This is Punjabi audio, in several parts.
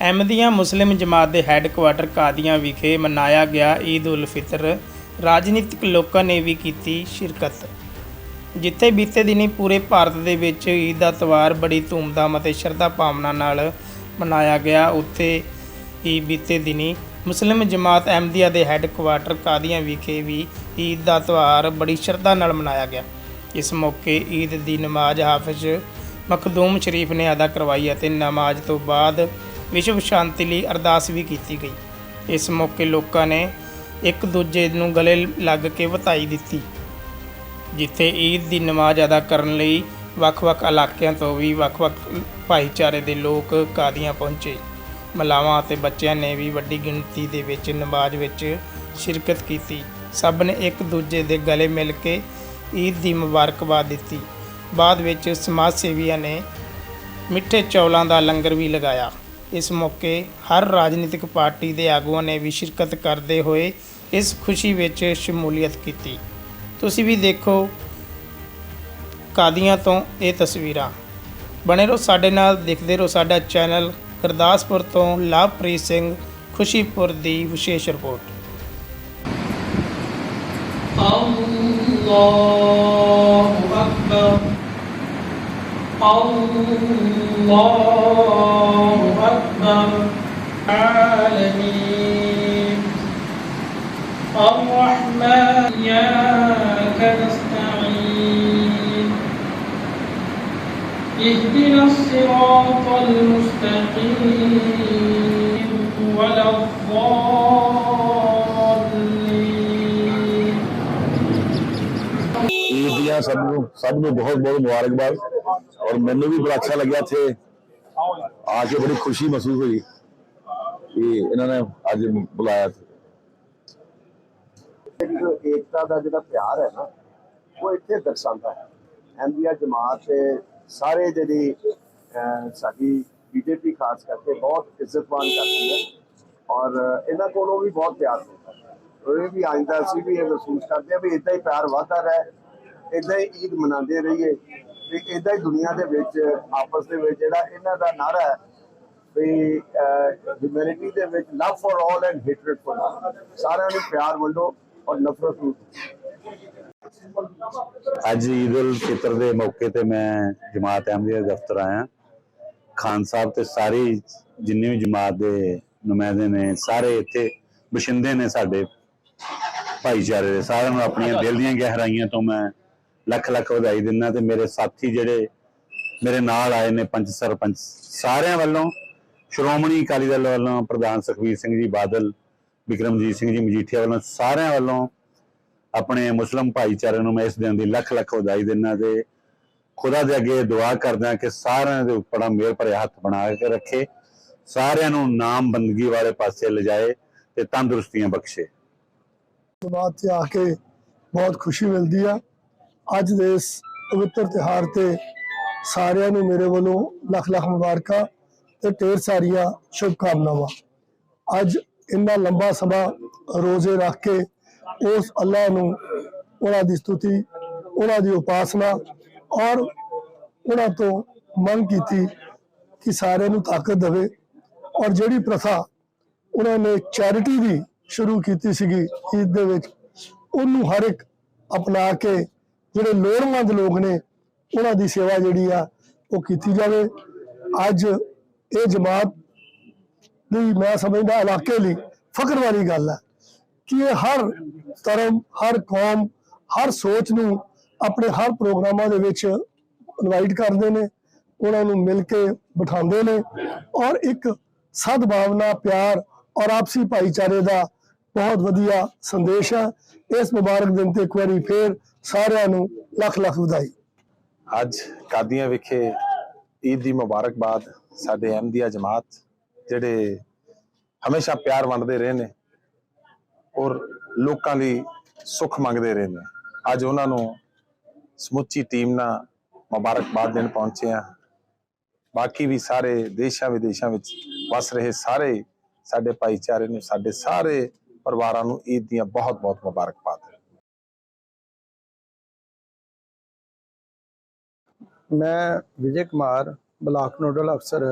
ਅਹਿਮਦੀਆ ਮੁਸਲਿਮ ਜਮਾਤ ਦੇ ਹੈੱਡਕੁਆਟਰ ਕਾਦੀਆਂ ਵਿਖੇ ਮਨਾਇਆ ਗਿਆ ਈਦ ਉਲ ਫਿਤਰ। ਰਾਜਨੀਤਿਕ ਲੋਕਾਂ ਨੇ ਵੀ ਕੀਤੀ ਸ਼ਿਰਕਤ। ਜਿੱਥੇ ਬੀਤੇ ਦਿਨੀ ਪੂਰੇ ਭਾਰਤ ਦੇ ਵਿੱਚ ਈਦ ਦਾ ਤਿਉਹਾਰ ਬੜੀ ਧੂਮਧਾਮ ਅਤੇ ਸ਼ਰਧਾ ਭਾਵਨਾ ਨਾਲ ਮਨਾਇਆ ਗਿਆ, ਉੱਥੇ ਹੀ ਬੀਤੇ ਦਿਨੀ ਮੁਸਲਿਮ ਜਮਾਤ ਅਹਿਮਦੀਆ ਦੇ ਹੈੱਡਕੁਆਟਰ ਕਾਦੀਆਂ ਵਿਖੇ ਵੀ ਈਦ ਦਾ ਤਿਉਹਾਰ ਬੜੀ ਸ਼ਰਧਾ ਨਾਲ ਮਨਾਇਆ ਗਿਆ। ਇਸ ਮੌਕੇ ਈਦ ਦੀ ਨਮਾਜ਼ ਹਾਫਿਜ਼ ਮਖਦੂਮ ਸ਼ਰੀਫ ਨੇ ਅਦਾ ਕਰਵਾਈ ਅਤੇ ਨਮਾਜ਼ ਤੋਂ ਬਾਅਦ ਵਿਸ਼ਵ ਸ਼ਾਂਤੀ ਲਈ ਅਰਦਾਸ ਵੀ ਕੀਤੀ ਗਈ। ਇਸ ਮੌਕੇ ਲੋਕਾਂ ਨੇ ਇੱਕ ਦੂਜੇ ਨੂੰ ਗਲੇ ਲੱਗ ਕੇ ਵਧਾਈ ਦਿੱਤੀ, ਜਿੱਥੇ ਈਦ ਦੀ ਨਮਾਜ਼ ਅਦਾ ਕਰਨ ਲਈ ਵੱਖ-ਵੱਖ ਇਲਾਕਿਆਂ ਤੋਂ ਵੀ ਵੱਖ-ਵੱਖ ਭਾਈਚਾਰੇ ਦੇ ਲੋਕ ਕਾਦੀਆਂ ਪਹੁੰਚੇ। ਮਲਾਵਾਂ ਅਤੇ ਬੱਚਿਆਂ ਨੇ ਵੀ ਵੱਡੀ ਗਿਣਤੀ ਦੇ ਵਿੱਚ ਨਮਾਜ਼ ਵਿੱਚ ਸ਼ਿਰਕਤ ਕੀਤੀ। ਸਭ ਨੇ ਇੱਕ ਦੂਜੇ ਦੇ ਗਲੇ ਮਿਲ ਕੇ ਈਦ ਦੀ ਮੁਬਾਰਕਬਾਦ ਦਿੱਤੀ। ਬਾਅਦ ਵਿੱਚ ਸਮਾਜ ਸੇਵੀਆਂ ਨੇ ਮਿੱਠੇ ਚੌਲਾਂ ਦਾ ਲੰਗਰ ਵੀ ਲਗਾਇਆ। ਇਸ ਮੌਕੇ ਹਰ ਰਾਜਨੀਤਿਕ ਪਾਰਟੀ ਦੇ ਆਗੂਆਂ ਨੇ ਵੀ ਸ਼ਿਰਕਤ ਕਰਦੇ ਹੋਏ ਇਸ ਖੁਸ਼ੀ ਵਿੱਚ ਸ਼ਮੂਲੀਅਤ ਕੀਤੀ। ਤੁਸੀਂ ਵੀ ਦੇਖੋ ਕਾਦੀਆਂ ਤੋਂ ਇਹ ਤਸਵੀਰਾਂ। ਬਣੇ ਰਹੋ ਸਾਡੇ ਨਾਲ, ਦੇਖਦੇ ਰਹੋ ਸਾਡਾ ਚੈਨਲ ਗੁਰਦਾਸਪੁਰ ਤੋਂ ਲਾਭਪ੍ਰੀਤ ਸਿੰਘ ਖੁਸ਼ੀਪੁਰ ਦੀ ਵਿਸ਼ੇਸ਼ ਰਿਪੋਰਟ। ਅੱਲਾਹੁ ਅਕਬਰ। ਅੱਲਾਹੁ رب العالمين. الرحمن يا نستعين. اهدنا الصراط المستقيم ولا الضالين. ईद यहाँ सब सब बहुत बहुत मुबारकबाद। और मैंने भी बड़ा अच्छा लगा थे। ਆ ਕੇ ਬੜੀ ਖੁਸ਼ੀ ਮਹਿਸੂਸ ਹੋਈ ਕਿ ਇਹਨਾਂ ਨੇ ਅੱਜ ਬੁਲਾਇਆ ਇੱਕ ਏਕਤਾ ਦਾ ਜਿਹੜਾ ਪਿਆਰ ਹੈ ਨਾ, ਉਹ ਇੱਥੇ ਦਰਸਾਉਂਦਾ ਹੈ। ਐਮਬੀਆ ਜਮਾਤ ਤੇ ਸਾਰੇ ਜਿਹੜੀ ਸਾਡੀ ਬੀਜੇਪੀ ਖਾਸ ਕਰਕੇ ਬਹੁਤ ਇੱਜ਼ਤਮਾਨ ਕਰਦੀ ਹੈ ਔਰ ਇਹਨਾਂ ਕੋਲੋਂ ਵੀ ਬਹੁਤ ਪਿਆਰ ਮਿਲਦਾ ਹੈ। ਉਹ ਵੀ ਆਇੰਦਾ ਅਸੀਂ ਵੀ ਇਹ ਮਹਿਸੂਸ ਕਰਦੇ ਹਾਂ ਵੀ ਇਦਾਂ ਹੀ ਪਿਆਰ ਵਧਦਾ ਰਹੇ, ਇਦਾਂ ਹੀ ਈਦ ਮਨਾਉਂਦੇ ਰਹੀਏ ਤੇ ਇਦਾਂ ਹੀ ਦੁਨੀਆ ਦੇ ਵਿੱਚ, ਆਪਸ ਦੇ ਵਿੱਚ ਜਿਹੜਾ ਇਹਨਾਂ ਦਾ ਨਾਰਾ ਹੈ ਵੀ ਹਿਊਮੈਨਿਟੀ ਦੇ ਵਿੱਚ love for all and hatred for none ਸਾਰਿਆਂ ਨੂੰ ਪਿਆਰ ਵੰਡੋ ਔਰ ਨਫ਼ਰਤ ਨੂੰ ਅੱਜ ਈਦ ਉਲ ਫਿਤਰ ਦੇ ਮੌਕੇ ਤੇ ਮੈਂ ਜਮਾਤ ਅਹਿਮਦੀਆ ਦਫ਼ਤਰ ਆਇਆ। ਖਾਨ ਸਾਹਿਬ ਤੇ ਸਾਰੀ ਜਿੰਨੇ ਵੀ ਜਮਾਤ ਦੇ ਨੁਮਾਇੰਦੇ ਨੇ, ਸਾਰੇ ਇੱਥੇ ਬਸ਼ਿੰਦੇ ਨੇ ਸਾਡੇ ਭਾਈਚਾਰੇ ਦੇ। ਸਾਰਿਆਂ ਨੂੰ ਆਪਣੀਆਂ ਦਿਲ ਦੀਆਂ ਗਹਿਰਾਈਆਂ ਤੋਂ ਮੈਂ ਲੱਖ ਲੱਖ ਵਧਾਈ ਦਿੰਦਾ ਤੇ ਮੇਰੇ ਸਾਥੀ ਜਿਹੜੇ ਮੇਰੇ ਨਾਲ ਆਏ ਨੇ ਪੰਚ ਸਰਪੰਚ, ਸਾਰਿਆਂ ਵੱਲੋਂ ਸ਼੍ਰੋਮਣੀ ਅਕਾਲੀ ਦਲ ਵੱਲੋਂ ਪ੍ਰਧਾਨ ਸੁਖਬੀਰ ਸਿੰਘ ਜੀ ਬਾਦਲ ਵਿਕਰਮਜੀਤ ਸਿੰਘ ਜੀ ਮਜੀਠੀਆ ਵੱਲੋਂ ਸਾਰਿਆਂ ਵੱਲੋਂ ਆਪਣੇ ਮੁਸਲਮ ਭਾਈਚਾਰੇ ਨੂੰ ਮੈਂ ਇਸ ਦਿਨ ਦੀ ਲੱਖ ਲੱਖ ਵਧਾਈ ਦਿੰਦਾ ਤੇ ਖੁਦਾ ਦੇ ਅੱਗੇ ਦੁਆ ਕਰਦਾ ਕਿ ਸਾਰਿਆਂ ਦੇ ਉੱਪਰ ਮੇਰ ਭਰੇ ਹੱਥ ਬਣਾ ਕੇ ਰੱਖੇ, ਸਾਰਿਆਂ ਨੂੰ ਨਾਮ ਬੰਦਗੀ ਵਾਲੇ ਪਾਸੇ ਲਿਜਾਏ ਤੇ ਤੰਦਰੁਸਤੀਆਂ ਬਖਸ਼ੇ। ਜਮਾਤ ਤੇ ਆ ਕੇ ਬਹੁਤ ਖੁਸ਼ੀ ਮਿਲਦੀ ਆ। ਅੱਜ ਦੇ ਇਸ ਪਵਿੱਤਰ ਤਿਹਾਰ ਤੇ ਸਾਰਿਆਂ ਨੂੰ ਮੇਰੇ ਵੱਲੋਂ ਲੱਖ ਲੱਖ ਮੁਬਾਰਕਾਂ। ਤੇ ਢੇਰ ਸਾਰੀਆਂ ਸ਼ੁਭਕਾਮਨਾਵਾਂ। ਅੱਜ ਇੰਨਾ ਲੰਬਾ ਸਮਾਂ ਰੋਜ਼ੇ ਰੱਖ ਕੇ ਉਸ ਅੱਲਾ ਨੂੰ ਉਹਨਾਂ ਦੀ ਸਤੁਤੀ, ਉਹਨਾਂ ਦੀ ਉਪਾਸਨਾ ਔਰ ਉਹਨਾਂ ਤੋਂ ਮੰਗ ਕੀਤੀ ਕਿ ਸਾਰਿਆਂ ਨੂੰ ਤਾਕਤ ਦੇਵੇ। ਔਰ ਜਿਹੜੀ ਪ੍ਰਥਾ ਉਹਨਾਂ ਨੇ ਚੈਰਿਟੀ ਦੀ ਸ਼ੁਰੂ ਕੀਤੀ ਸੀਗੀ ਈਦ ਦੇ ਵਿੱਚ, ਉਹਨੂੰ ਹਰ ਇੱਕ ਅਪਣਾ ਕੇ ਜਿਹੜੇ ਲੋੜਵੰਦ ਲੋਕ ਨੇ, ਉਹਨਾਂ ਦੀ ਸੇਵਾ ਜਿਹੜੀ ਆ ਉਹ ਕੀਤੀ ਜਾਵੇ। ਅੱਜ ਇਹ ਜਮਾਤ ਲਈ ਮੈਂ ਸਮਝਦਾ ਇਲਾਕੇ ਲਈ ਫਖਰ ਵਾਲੀ ਗੱਲ ਹੈ ਕਿ ਇਹ ਹਰ ਧਰਮ, ਹਰ ਕੌਮ, ਹਰ ਸੋਚ ਨੂੰ ਆਪਣੇ ਹਰ ਪ੍ਰੋਗਰਾਮਾਂ ਦੇ ਵਿੱਚ ਇਨਵਾਈਟ ਕਰਦੇ ਨੇ, ਉਹਨਾਂ ਨੂੰ ਮਿਲ ਕੇ ਬਿਠਾਉਂਦੇ ਨੇ ਔਰ ਇੱਕ ਸਦਭਾਵਨਾ, ਪਿਆਰ ਔਰ ਆਪਸੀ ਭਾਈਚਾਰੇ ਦਾ ਬਹੁਤ ਵਧੀਆ ਸੰਦੇਸ਼ ਹੈ। ਇਸ ਮੁਬਾਰਕ ਦਿਨ ਤੇ ਇੱਕ ਵਾਰੀ ਫੇਰ ਸਾਰਿਆਂ ਨੂੰ ਲੱਖ ਲੱਖ ਵਧਾਈ। ਅੱਜ ਕਾਦੀਆਂ ਵਿਖੇ ਈਦ ਦੀ ਮੁਬਾਰਕਬਾਦ। ਸਾਡੇ ਅਹਿਮਦੀਆ ਜਮਾਤ, ਜਿਹੜੇ ਹਮੇਸ਼ਾ ਪਿਆਰ ਵੰਡਦੇ ਰਹੇ ਨੇ ਔਰ ਲੋਕਾਂ ਲਈ ਸੁੱਖ ਮੰਗਦੇ ਰਹੇ ਨੇ। ਅੱਜ ਉਹਨਾਂ ਨੂੰ ਸਮੁੱਚੀ ਟੀਮ ਨਾਲ ਮੁਬਾਰਕਬਾਦ ਦੇਣ ਪਹੁੰਚੇ ਆ ਬਾਕੀ ਵੀ ਸਾਰੇ ਦੇਸ਼ਾਂ ਵਿਦੇਸ਼ਾਂ ਵਿੱਚ ਵਸ ਰਹੇ ਸਾਰੇ ਸਾਡੇ ਭਾਈਚਾਰੇ ਨੂੰ, ਸਾਡੇ ਸਾਰੇ ਪਰਿਵਾਰਾਂ ਨੂੰ ਈਦ ਦੀਆਂ ਬਹੁਤ ਬਹੁਤ ਮੁਬਾਰਕਬਾਦ। ਮੈਂ ਵਿਜੇ ਕੁਮਾਰ ਬਲਾਕ ਨੋਡਲ ਅਫਸਰ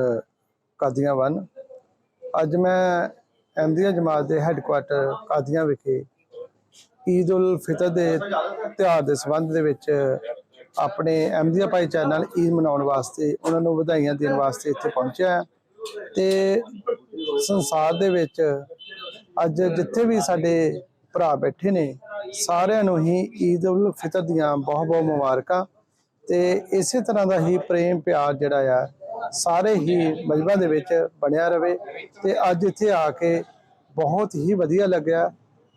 ਕਾਦੀਆਂ ਵਨ। ਅੱਜ ਮੈਂ ਅਹਿਮਦੀਆ ਜਮਾਤ ਦੇ ਹੈੱਡਕੁਆਟਰ ਕਾਦੀਆਂ ਵਿਖੇ ਈਦ ਉਲ ਫਿਤਰ ਦੇ ਤਿਉਹਾਰ ਦੇ ਸੰਬੰਧ ਦੇ ਵਿੱਚ ਆਪਣੇ ਅਹਿਮਦੀਆ ਭਾਈਚਾਰੇ ਨਾਲ ਈਦ ਮਨਾਉਣ ਵਾਸਤੇ ਉਹਨਾਂ ਨੂੰ ਵਧਾਈਆਂ ਦੇਣ ਵਾਸਤੇ ਇੱਥੇ ਪਹੁੰਚਿਆ ਹਾਂ ਤੇ ਸੰਸਾਰ ਦੇ ਵਿੱਚ ਅੱਜ ਜਿੱਥੇ ਵੀ ਸਾਡੇ ਭਰਾ ਬੈਠੇ ਨੇ, ਸਾਰਿਆਂ ਨੂੰ ਹੀ ਈਦ ਉਲ ਫਿਤਰ ਦੀਆਂ ਬਹੁਤ ਬਹੁਤ ਮੁਬਾਰਕਾਂ। ਤੇ ਇਸੇ ਤਰ੍ਹਾਂ ਦਾ ਹੀ ਪ੍ਰੇਮ ਪਿਆਰ ਜਿਹੜਾ ਆ, ਸਾਰੇ ਹੀ ਮਜਬਾ ਦੇ ਵਿੱਚ ਬਣਿਆ ਰਵੇ ਤੇ ਅੱਜ ਇੱਥੇ ਆ ਕੇ ਬਹੁਤ ਹੀ ਵਧੀਆ ਲੱਗਿਆ।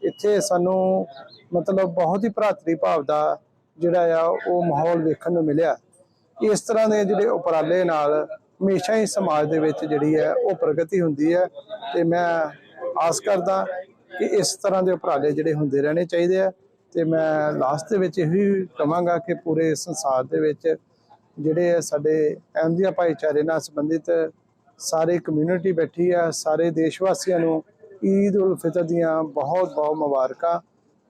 ਇੱਥੇ ਸਾਨੂੰ ਮਤਲਬ ਬਹੁਤ ਹੀ ਭਰਾਤਰੀ ਭਾਵ ਦਾ ਜਿਹੜਾ ਆ, ਉਹ ਮਾਹੌਲ ਵੇਖਣ ਨੂੰ ਮਿਲਿਆ। ਇਸ ਤਰ੍ਹਾਂ ਦੇ ਜਿਹੜੇ ਉਪਰਾਲੇ ਨਾਲ ਹਮੇਸ਼ਾ ਹੀ ਸਮਾਜ ਦੇ ਵਿੱਚ ਜਿਹੜੀ ਹੈ, ਉਹ ਪ੍ਰਗਤੀ ਹੁੰਦੀ ਹੈ ਤੇ ਮੈਂ ਆਸ ਕਰਦਾ ਕਿ ਇਸ ਤਰ੍ਹਾਂ ਦੇ ਉਪਰਾਲੇ ਜਿਹੜੇ ਹੁੰਦੇ ਰਹਿਣੇ ਚਾਹੀਦੇ ਆ। ਤੇ ਮੈਂ ਲਾਸਟ ਦੇ ਵਿੱਚ ਇਹੀ ਕਹਾਂਗਾ ਕਿ ਪੂਰੇ ਸੰਸਾਰ ਦੇ ਵਿੱਚ ਜਿਹੜੇ ਸਾਡੇ ਅਹਿਮਦੀਆ ਭਾਈਚਾਰੇ ਨਾਲ ਸੰਬੰਧਿਤ ਸਾਰੇ ਕਮਿਊਨਿਟੀ ਬੈਠੀ ਆ ਸਾਰੇ ਦੇਸ਼ ਵਾਸੀਆਂ ਨੂੰ ਈਦ ਉਲ ਫਿਤਰ ਦੀਆਂ ਬਹੁਤ ਬਹੁਤ ਮੁਬਾਰਕਾਂ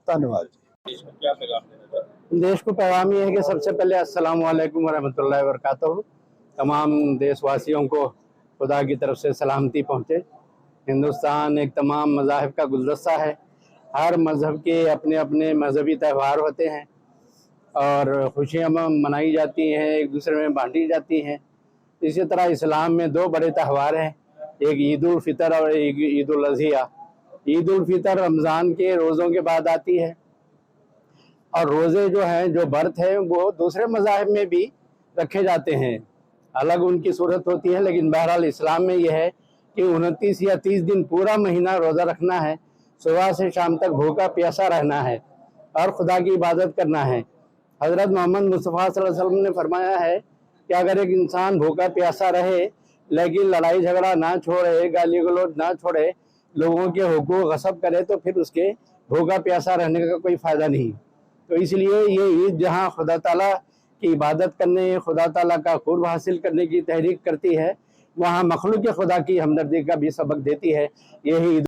ਧੰਨਵਾਦ ਜੀ देश को पैगाम ये है कि सबसे पहले अस्सलाम वालेकुम वरहमतुल्लाहि वबरकातुहू तमाम देशवासियों को खुदा की तरफ से सलामती पहुँचे हिंदुस्तान एक तमाम मज़ाहब का गुलदस्ता है हर मज़हब के अपने अपने मजहबी त्यौहार होते हैं। और खुशियाँ मनाई जाती हैं, एक दूसरे में बांटी जाती हैं। इसी तरह इस्लाम में दो बड़े त्यौहार हैं, एक ईद और एक ईद अज़िया। रमज़ान के रोज़ों के बाद आती है। और रोज़े जो हैं, जो बर्त है, वो दूसरे मज़ाहब में भी रखे जाते हैं। अलग उनकी सूरत होती है, लेकिन बहरहाल इस्लाम में यह है कि उनतीस या तीस दिन पूरा महीना रोज़ा रखना है। सुबह से शाम तक भूखा प्यासा रहना है और खुदा की इबादत करना है। हज़रत मोहम्मद मुस्तफ़ा वसल्लम ने फरमाया है कि अगर एक इंसान भूखा प्यासा रहे, लेकिन लड़ाई झगड़ा ना छोड़े, गाली गलौज ना छोड़े, लोगों के हुकूक गसब करे तो फिर उसके भूखा प्यासा रहने का कोई फ़ायदा नहीं। तो इसलिए ये ईद जहाँ खुदा ताला की इबादत करने, खुदा ताला का कुर्ब हासिल करने की तहरीक करती है, वहाँ मखलूक खुदा की हमदर्दी का भी सबक देती है। यही ईद